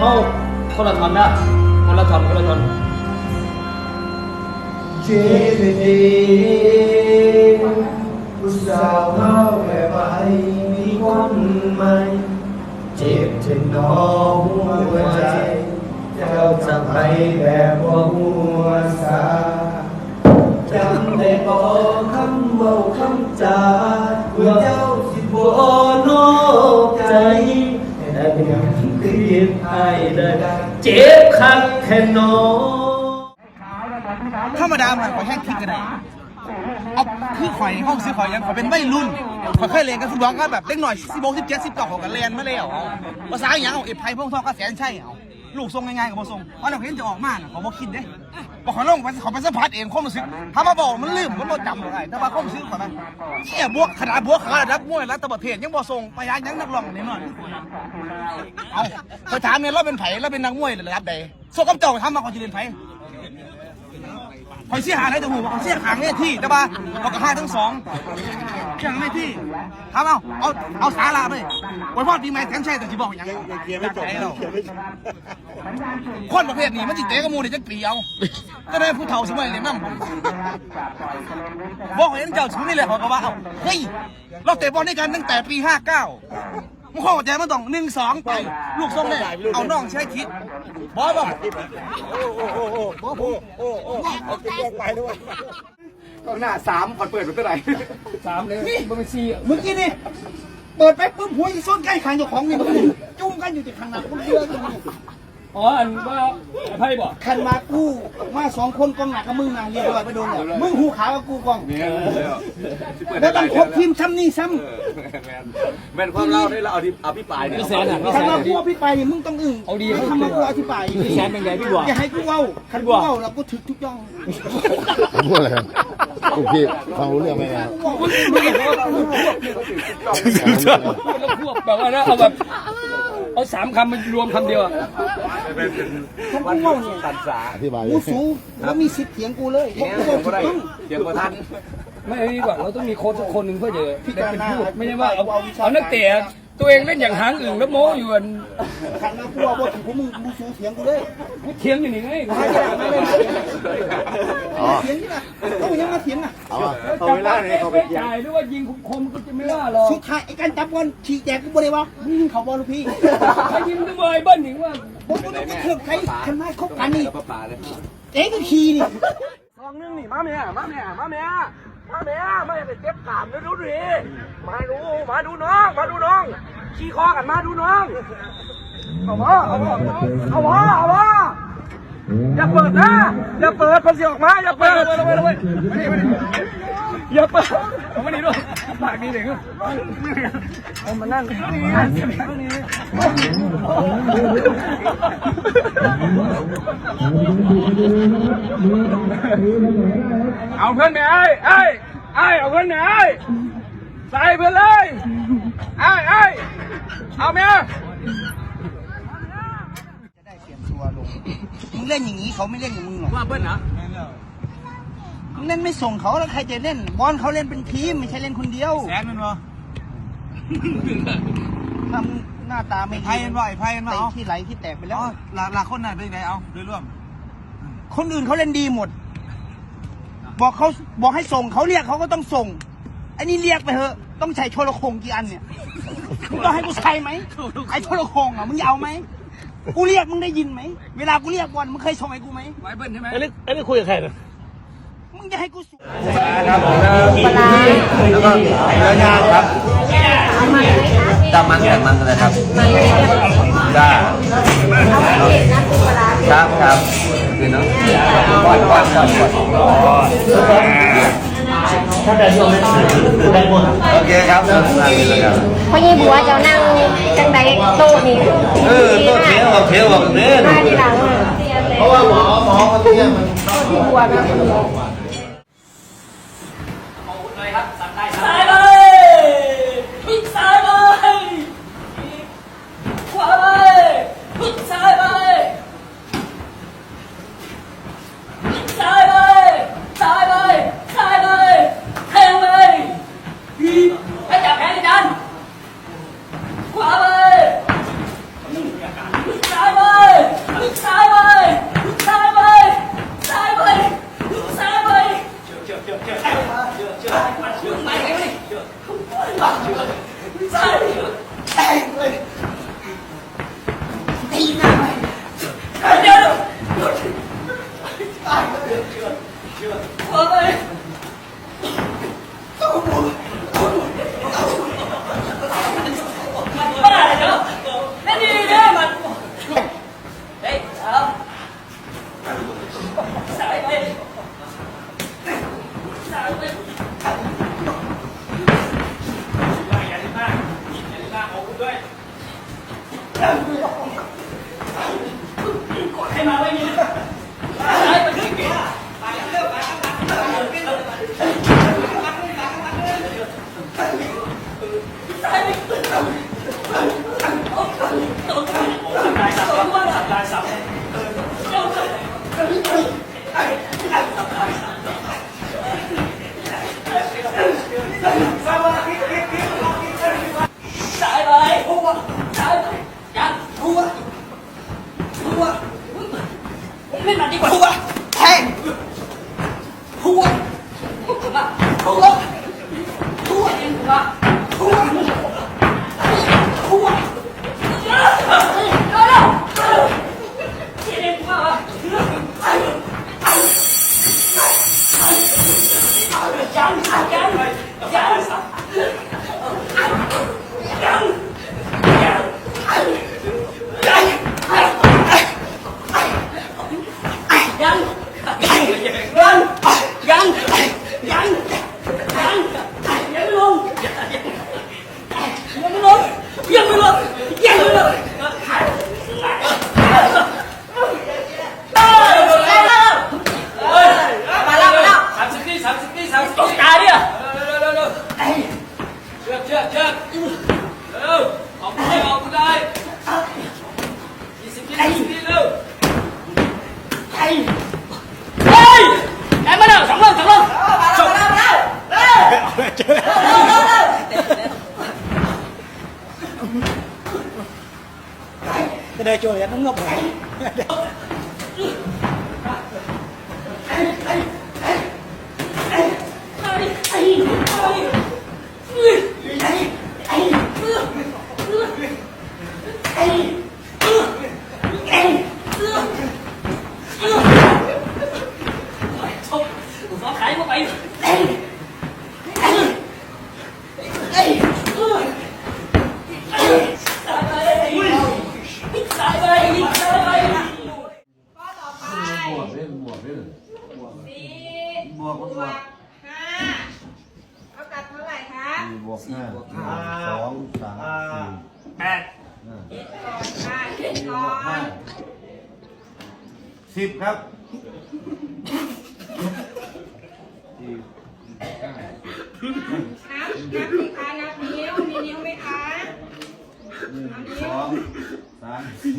เข้าคนละท่อนนะคนละท่อนคนละท่อนเจ็บดีผู้สาวเฮาแม่ให้มีคนใหม่เจ็บถึงนอหัวใจ เจ้าจะไปแบบ ได้เจ็บคักแค่นอธรรมดามันขอแห้งคิดกันได้เอาคือข่อยห้องซื้อข่อยยังข่อยเป็นไม่รุ่นข่อยเคยเรียนกันฟุตบอลก็แบบเล็กหน่อยสิบโมงสิบเจ็ดสิบเก้าของกันเรียนมาแล้วภาษาอย่างเอาเอฟไพพวกทองก็แสนใช่เอา ลูกทรงง่ายๆกับบ่ทรงเพราะเราเห็นจะออกมาน่ะเขาบ่คิดเด้บอกข่อลงไปขอไปสัมผัสเองความรู้สึกถ้ามาบอกมันลืมมันบ่จำหรอกไอ้แต่ว่าความรู้สึกข่อมาเชี่ยบวกขนาดบวกขาระดับมวยแล้วตะบะเทียังบอทรงไปยังยังนักร้องนี่หน่อยเอาข่อยถามเนี่ยเราเป็นไผ่เราเป็นนักมวยหระดับใดโซ่กับเจ้าทำมาก่อนจะเรียนไผ่ คอยเสียหายอะไรแต่หูบอกเสียหางเนี่ยที่แต่ว่าเราก็ให้ทั้งสองเสียหางเนี่ยที่ทำเอาเอาเอาสาระไปไว้พอดปีใหม่แทนใช่แต่ที่บอกอย่างเขียนไม่จบเราคนประเภทนี้มันจิเตะกับหมูเดี๋ยวจะเกลียวก็ได้ผู้เฒ่าสมัยเรียนน้ำผมบอกเห็นเจ้าชูนี่แหละเขาก็ว่าเอ้าเฮ้ยเราเตะบอลด้วยกันตั้งแต่ปี59 มึงข้อใจมันต้องหนึ่งสองไปลูกทรงเนี่ยเอาน้องใช้คิดบอสบอกกองหน้าสามผ่อนเปิดเป็นเท่าไหร่สามเลยมันเป็นสี่เมื่อกี้นี่เปิดไปปุ๊บหัวอีส้นใกล้ขางเจ้าของนี่มันจุ้มกันอยู่ที่ข้างหน้าคนเดียวอยู่นี่ อ๋ออันว่าไพ่บอกคันมากูมาสองคนกองหนักกับมึงนะเรียบร้อยไปโดนเลยมึงหูขาวกับกูกองเนี่ยเปิดแล้วได้ต้องครบทีมซ้ำนี่ซ้แม่นความเล่าได้เราเอาที่อภิปรายเนี่ยพี่แสนอะำพี่แสคันนมาอะกูอภิปรายนี่มึงต้องอึ้งเอาดีทำมากูอธิบายพี่แสนเป็นไงพี่บัวอย่าให้กูเว้าคันกูเว้าแล้วกูถึกทุกย่องพูดอะไรครับโอเคฟังรู้เรื่องไหมครับกูเว้ามึงบอกว่าพูดแล้วพวกแบบว่านะเอาแบบ เอาสามคำมารวมคำเดียวอะคันกูเว้าเนี่ยตัดสาอธิบายกูสูงแล้วมีสิทธิ์เถียงกูเลยเพราะเนี่ยกูเดี๋เว้ายวถูก็กได้ต้องเดี๋ยวก็ทัน ไม่เอาดีกว่าเราต้องมีโค้ชสักคนหนึ่งเพื่อจะได้เป็นพูดไม่ใช่ว่าเอาเอานักเตะ ตัวเองเล่นอย่างหางอื่นแล้วโม้อยู่อันคันมากูเว้าบ่ถูกพวกมึงกูสูงเถียงกูเลยพูดเทียงอยู่นี่ไงมาเถียงมาเลยเถียงนี่นะต้องยังมาเถียงนะเอาอะจับว่าเตะไปจ่ายหรือว่ายิงคมๆก็จะไม่ว่าหรอกสุดท้ายไอ้การจับบอลฉีกแจกกูบ่ได้ว่ามึงเขาบอลลูกพี่ถ้ายิงด้วยเบย์เบิ้ลถึงว่าผมก็ต้องไปเถือกใครคันมาคบกันนี่แล้วก็ป่าเลยเจ๊ก็ขี่นี่ซองนึงนี่มาเมียมาเมียมาเมีย มาเมียมาไปเจ็บกามนะดูดิมาดูมาดูน้อง มาดูน้องขี่คอกันมาดูน้องเอาวะเอาวะเอาวะเอาวะอย่าเปิดนะอย่าเปิดพันเสียออกมาอย่าเปิดอย่าเปิดเอามานี่ด้วยปากนี่เด็กเอามานั่ง เอาเพื่อนไปไอ้ไอ้ไอ้เอาเพื่อนไปไอ้ใส่เพื่อนเลยไอ้ไอ้เอาเมียจะได้เปลี่ยนตัวลงมึงเล่นอย่างนี้เขาไม่เล่นอย่างมึงหรอกว่าเบิ้ลนะมึงเล่นไม่ส่งเขาแล้วใครจะเล่น บอลเขาเล่นเป็นทีมไม่ใช่เล่นคนเดียวแสนมันวะทำหน้าตาไม่ดีไพ่มันวะไอ้ไพ่มันวะเตะเอาที่ไหลที่แตกไปแล้อ๋วอหลักหลักคนไหนเป็นไงเอาโดยรวม คนอื่นเขาเล่นดีหมด บอกเขาบอกให้ส่งเขาเรียกเขาก็ต้องส่งไอ้นี่เรียกไปเถอะ ต้องใช้โทรโขงกี่อันเนี่ยมึงต้องให้กูใช้ไหมไอ้โทรโขงอะมึงจะเอาไหมกูเรียกมึงได้ยินไหมเวลากูเรียกบอลมึงเคยส่งให้กูไหมไว้เบิ้ลใช่ไหมอันนี้อันนี้คุยกับใครนะมึงจะให้กูส่งแล้วก็เนื้อย่างครับจำมันแต่มันเลยครับได้ครับครับคือเนาะก้ อนก่อนก่อนก้อนโอเคครับนั่งเลยครับเพราะยี่บัวจะนั่งจังใดโต๊ะนี้เออตัวเทียวเทียวแบบนี้มาทีหลังเพราะว่าหมอหมอคนนี้มันที่บัวนะซ้าเลย Mày cái này Trường Không có là trường Sao trường Em ơi Đi ra mày 下 去 เฮ้ยไอ้มาแล้วสองลงสองล งสองมาแล้วมาแล้วจะได้โจรแล้วต้องงบไหนขอขายเข้าไปตายไปตายไปบวกเล่นบวกเล่บวกบวกห้าเท่ากับเท่าไหร่คะสี่บวกห้าสองสามสี่แปดห้าห้าเจ็ดก่อนสิบครับ นับนับสิคะนับนิ้ว มีนิ้วไหมคะหนึ่งสองสามสี่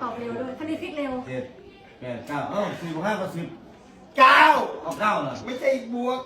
ตอบเร็วด้วยคณิตคิดเร็ว เจ็ดแปดเก้าเอ้าสี่บวกห้าก็สิบเก้าเอาเก้าเหรอไม่ใช่บวก